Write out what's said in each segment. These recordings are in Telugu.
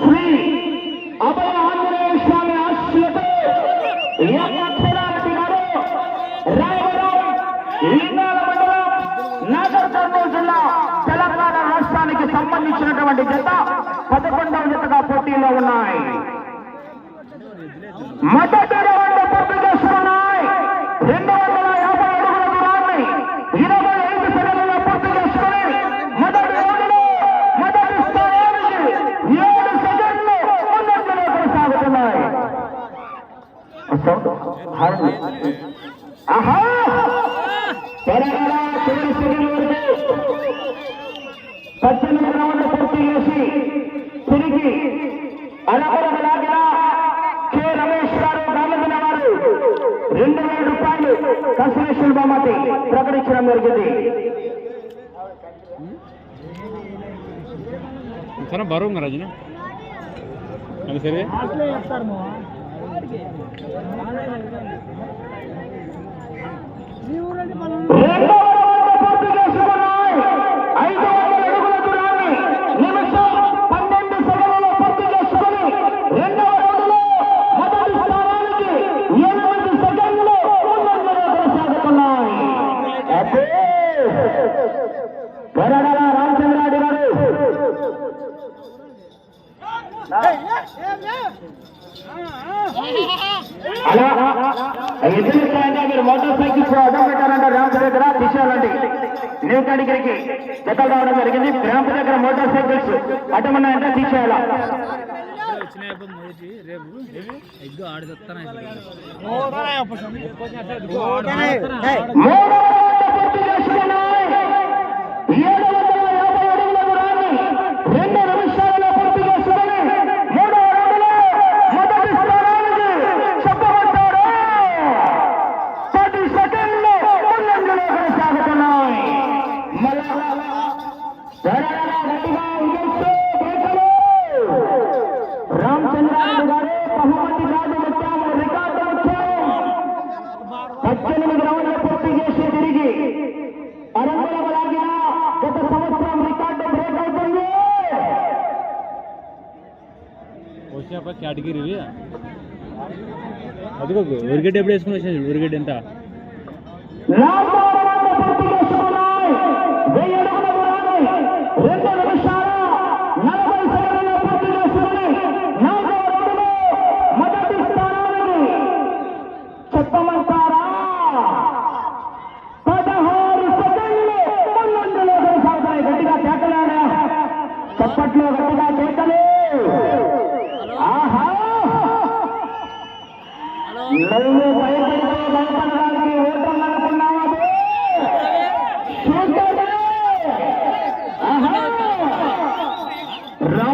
శ్రీ జిల్లా తెలంగాణ రాష్ట్రానికి సంబంధించినటువంటి జత పదకొండవ జతగా పోటీలో ఉన్నాయి మొదటి జరిగింది? సరే బరువు రాజున అది సరే. రెండో కొరడల రామచంద్రారెడ్డి గారు. ఎదురుస్తాయంటే మీరు మోటార్ సైకిల్స్ అడ్డం పెట్టారంటే రామచంద్ర దగ్గర తీసేయాలండి. న్యూ కాడిగిరికి జతలు రావడం జరిగింది. గ్రామ దగ్గర మోటార్ సైకిల్స్ అడ్డం ఉన్నాయంటే తీసేయాలా? వచ్చినాయి రేపు ఎగ్గు ಜನ చేప అదిగో ఉరిగడ్డ ఎప్పుడు వేసుకుని వచ్చింది ఉరిగడ్డ ఎంత?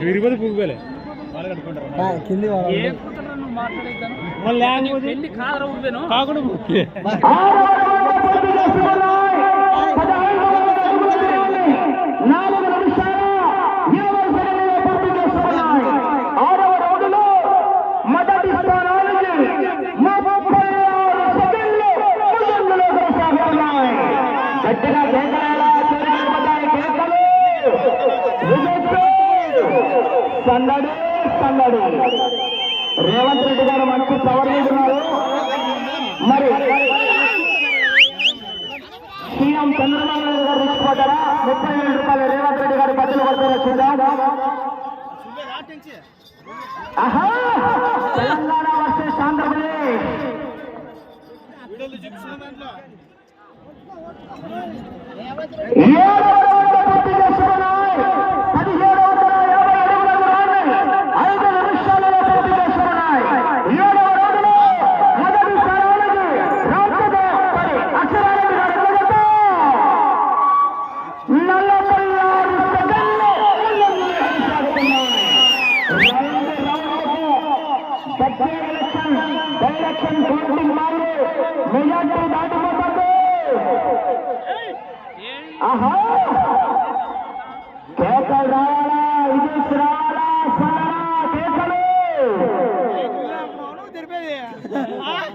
విరిపోతే పూగిపోలే కింది కాకుండా అన్నాడు రేవంత్ రెడ్డి గారు మంచి పవర్ చేస్తున్నారు మరి సీఎం చంద్రబాబు నాయుడు గారు తీసుకుపోతారా ముప్పై వేల రూపాయలు రేవంత్ రెడ్డి గారు బట్టలు పడతారా చూద్దాం. తెలంగాణ వర్సెస్ ఆంధ్రప్రదేశ్.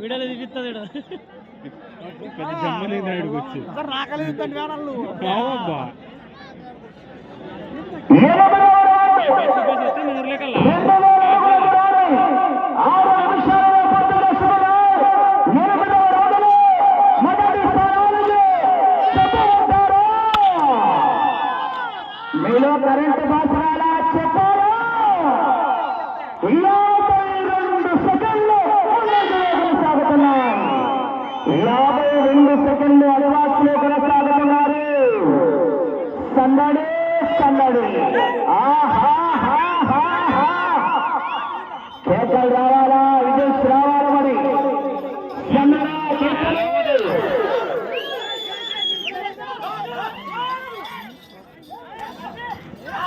వీడియోలో చూపిస్తుంది రాకలేదు వేడాలు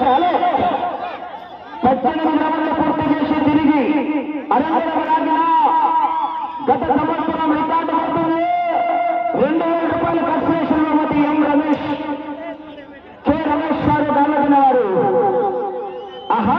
రాష్ట్రాలు పద్దెనిమిది రోజులు పూర్తి చేసి తిరిగి అరవై గత సంవత్సరం రికార్డు పడుతుంది. రెండు వేల రూపాయలు ఖర్చు చేసిన బహుమతి ఎం రమేష్? కె రమేష్ గారు దానగిన వారు ఆహా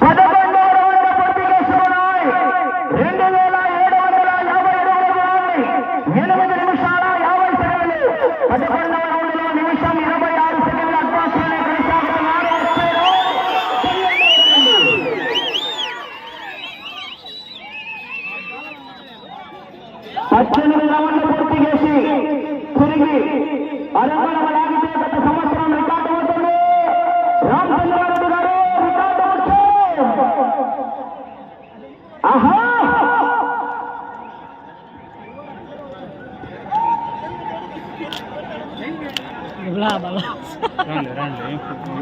పద రండి రండి.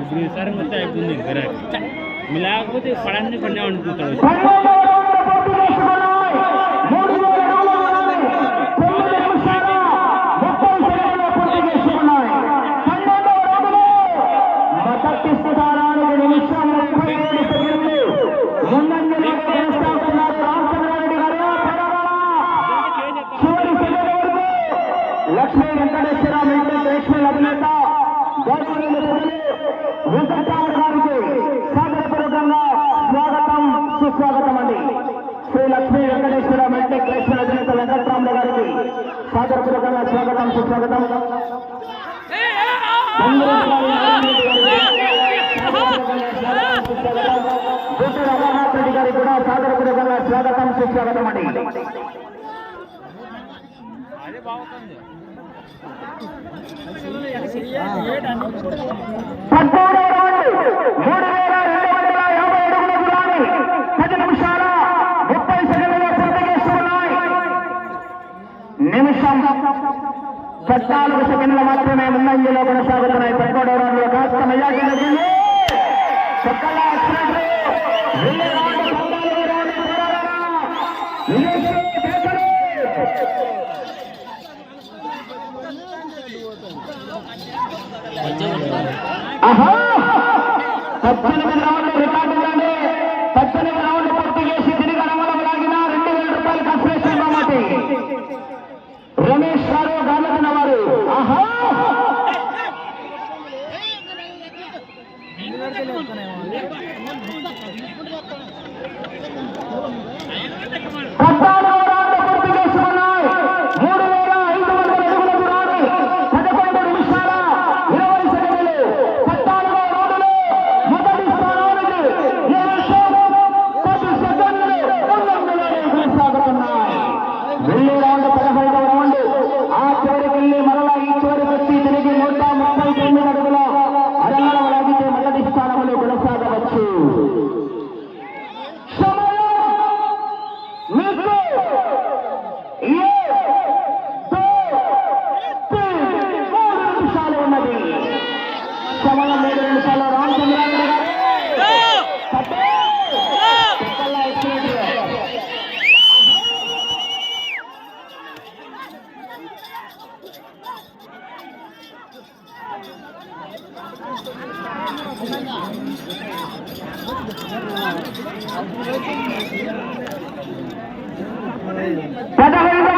ఇప్పుడు ఈసారి వస్తే అయిపోయింది గిరాకీ. లేకపోతే పడాన్ని కొన్నామనుకుంటాడు నేత గారికి సాగరపూర్వకంగా స్వాగతం సుస్వాగతం శ్రీ లక్ష్మీ వెంకటేశ్వర మెట్రిక్ లక్ష్మీ అధినేత వెంకటరాముల గారికి సాగరపూర్వకంగా స్వాగతం సుస్వాగతం. గుంటూరు అమర్నాథ్ రెడ్డి గారికి కూడా సాదరపూర్వకంగా స్వాగతం సుస్వాగతం అండి నిమిషం పద్నాలుగు సెకండ్లు మాత్రమే ముందంజలో కొనసాగుతున్నాయి పదకొండవ రౌండ్లో కాస్త మెజార్టీ ಕಬ್ಬಾಳ দাদা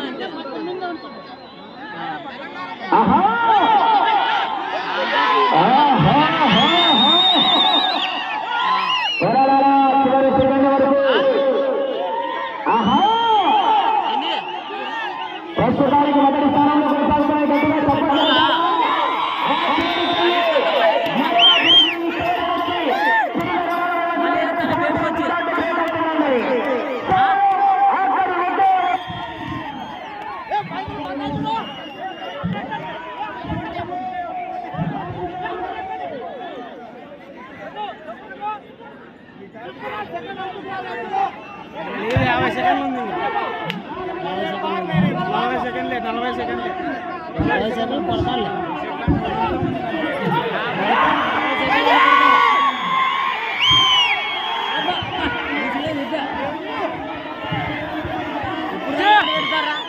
లేదు యాభై సెకండ్లు ఉంది. నలభై సెకండ్లే నలభై సెకండ్లే. నలభై సెకండ్ కొడతాలే ఇప్పుడు